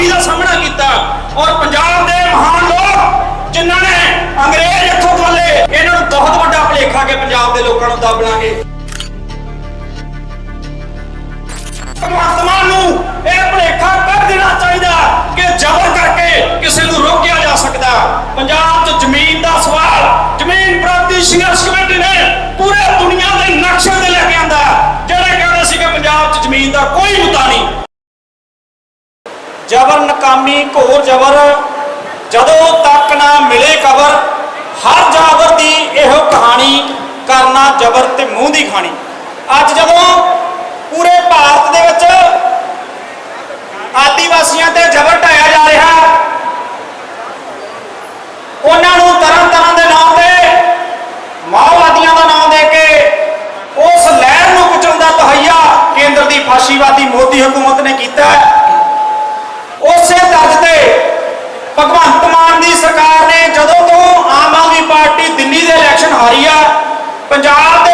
ਖੁਸ਼ਹਾਲੀ ਦਾ ਸਾਹਮਣਾ ਕੀਤਾ ਔਰ ਪੰਜਾਬ ਦੇ ਮਹਾਨ ਲੋਕ ਜਿਨ੍ਹਾਂ ਨੇ ਅੰਗਰੇਜ਼ ਇੱਥੋਂ ਖੋਲੇ ਇਹਨਾਂ ਨੂੰ ਬਹੁਤ ਵੱਡਾ ਭਲੇਖਾ ਕੇ ਪੰਜਾਬ ਦੇ ਲੋਕਾਂ ਨੂੰ ਦਬਲਾਂਗੇ ਮਹਾਤਮਾ ਜ਼ਬਰ ਨਕਾਮੀ, ਘੋਰ ਜ਼ਬਰ, ਜਦੋਂ ਤੱਕ ਨਾ ਮਿਲੇ ਕਬਰ, ਹਰ ਜਾਬਰ ਦੀ ਇਹੋ ਕਹਾਣੀ ਕਰਨਾ ਜ਼ਬਰ ਤੇ ਮੂੰਹ ਦੀ ਖਾਣੀ। ਅੱਜ ਜਦੋਂ ਪੂਰੇ ਭਾਰਤ ਦੇ ਵਿੱਚ ਆਦੀਵਾਸੀਆਂ ਤੇ ਜ਼ਬਰ ਢਾਇਆ ਜਾ ਰਿਹਾ, ਉਹਨਾਂ ਨੂੰ ਤਰ੍ਹਾਂ ਤਰ੍ਹਾਂ ਦੇ ਨਾਮ ਤੇ ਮਾਓਵਾਦੀਆਂ ਦਾ ਨਾਮ ਦੇ ਕੇ ਉਸ ਲਹਿਰ ਨੂੰ ਬਚਾਉਂਦਾ ਤਹਈਆ ਕੇਂਦਰ ਦੀ ਫਾਸ਼ੀਵਾਦੀ ਮੋਦੀ ਹਕੂਮਤ ਨੇ ਕੀਤਾ ਮਾਰੀ ਆ ਪੰਜਾਬ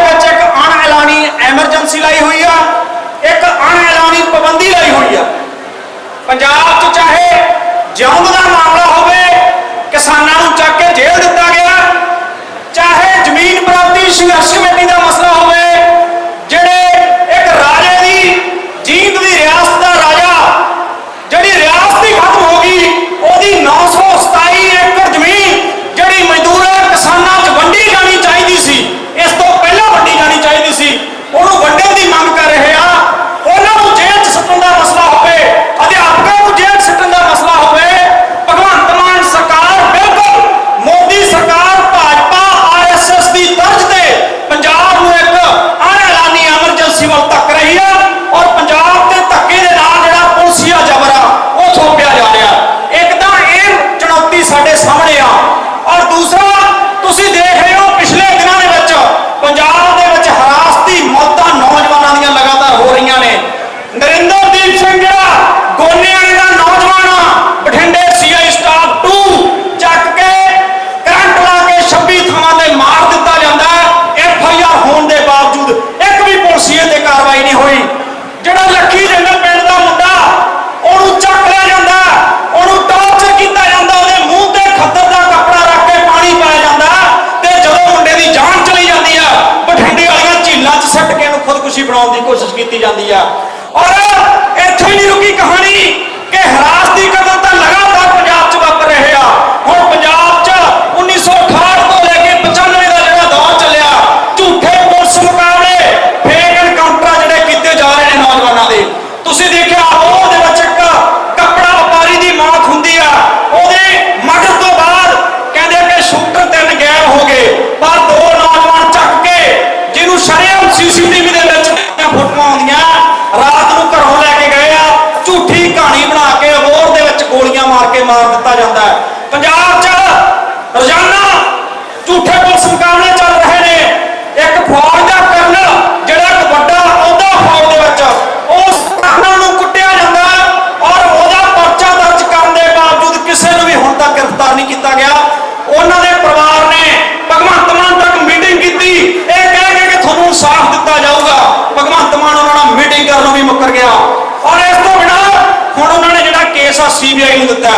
ਸੀਬੀਆਈ ਨੂੰ ਦਿੱਤਾ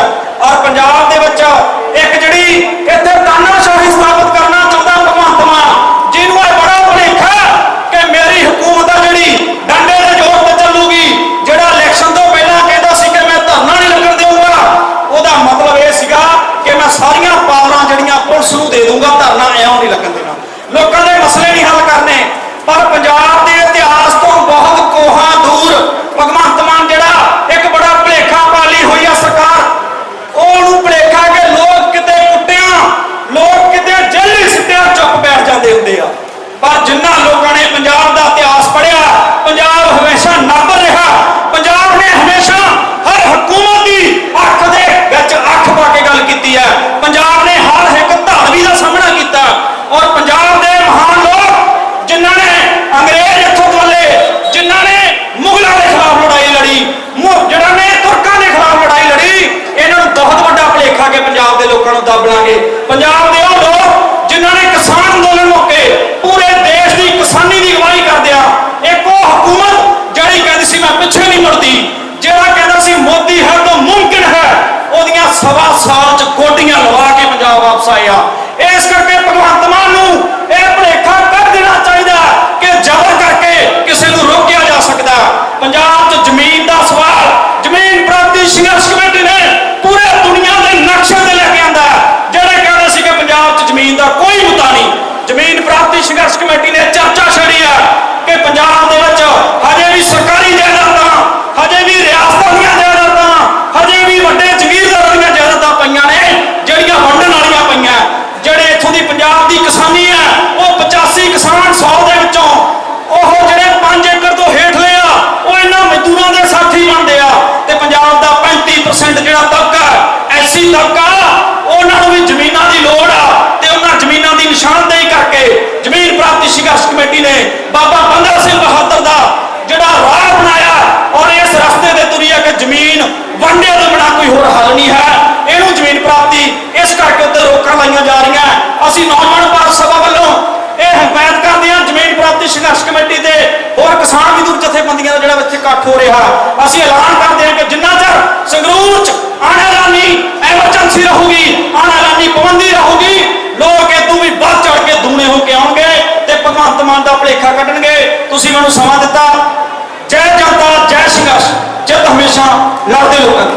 ਔਰ ਪੰਜਾਬ ਦੇ ਵਿੱਚ ਇੱਕ ਜਿਹੜੀ ਇੱਥੇ ਤਾਨਾਸ਼ਾਹੀ ਸਥਾਪਿਤ ਕਰਨਾ ਚਾਹੁੰਦਾ ਭਗਵੰਤ ਜਿਹਨੂੰ ਇਹ ਬੜਾ ਭੁਲੇਖਾ ਕਿ ਮੇਰੀ ਹਕੂਮਤ ਆ ਜਿਹੜੀ ਡੰਡੇ ਦੇ ਜ਼ੋਰ ਤੇ ਚੱਲੂਗੀ, ਜਿਹੜਾ ਇਲੈਕਸ਼ਨ ਤੋਂ ਪਹਿਲਾਂ ਕਹਿੰਦਾ ਸੀ ਕਿ ਮੈਂ ਧਰਨਾ ਨਹੀਂ ਲੱਗਣ ਦੇਊਗਾ, ਉਹਦਾ ਮਤਲਬ ਇਹ ਸੀਗਾ ਕਿ ਮੈਂ ਸਾਰੀਆਂ ਪਾਵਰਾਂ ਜਿਹੜੀਆਂ ਪੁਲਿਸ ਨੂੰ ਦੇ ਦੂੰਗਾ ਧਰਨਾ ਐਉਂ ਨਹੀਂ ਲੱਗਣ ਦੇਣਾ। ਲੋਕਾਂ ਦੇ ਮਸਲੇ ਨਹੀਂ ਹੱਲ ਕਰਨੇ, ਪਰ ਪੰਜਾਬ ਅਸੀਂ ਨੌਜਵਾਨ ਭਾਰਤ ਸਭਾ ਵੱਲੋਂ ਇਹ ਹਮਾਇਤ ਕਰਦੇ ਹਾਂ, ਜ਼ਮੀਨ ਪ੍ਰਾਪਤੀ ਸੰਘਰਸ਼ ਕਮੇਟੀ ਤੇ ਹੋਰ ਕਿਸਾਨ ਮਜ਼ਦੂਰ ਜਥੇਬੰਦੀਆਂ ਦਾ ਜਿਹੜਾ ਵਿੱਚ ਇਕੱਠ ਹੋ ਰਿਹਾ। ਅਸੀਂ ਐਲਾਨ ਕਰਦੇ ਹਾਂ ਕਿ ਜਿੰਨਾ ਚਿਰ ਸੰਗਰੂਰ ਚ ਅਣਐਲਾਨੀ ਐਮਰਜੈਂਸੀ ਰਹੂਗੀ, ਅਣਐਲਾਨੀ ਪਾਬੰਦੀ ਰਹੂਗੀ, ਲੋਕ ਇਦੋਂ ਵੀ ਵੱਧ ਚੜ ਕੇ ਦੂਨੇ ਹੋ ਕੇ ਆਉਣਗੇ ਤੇ ਭਗਵੰਤ ਮਾਨ ਦਾ ਭਲੇਖਾ ਕੱਢਣਗੇ। ਤੁਸੀਂ ਮੈਨੂੰ ਸਮਾਂ ਦਿੱਤਾ। ਜੈ ਜਨਤਾ, ਜੈ ਸੰਘਰਸ਼। ਜਿੱਤ ਹਮੇਸ਼ਾ ਲੜਦੇ ਲੋਕਾਂ ਦੀ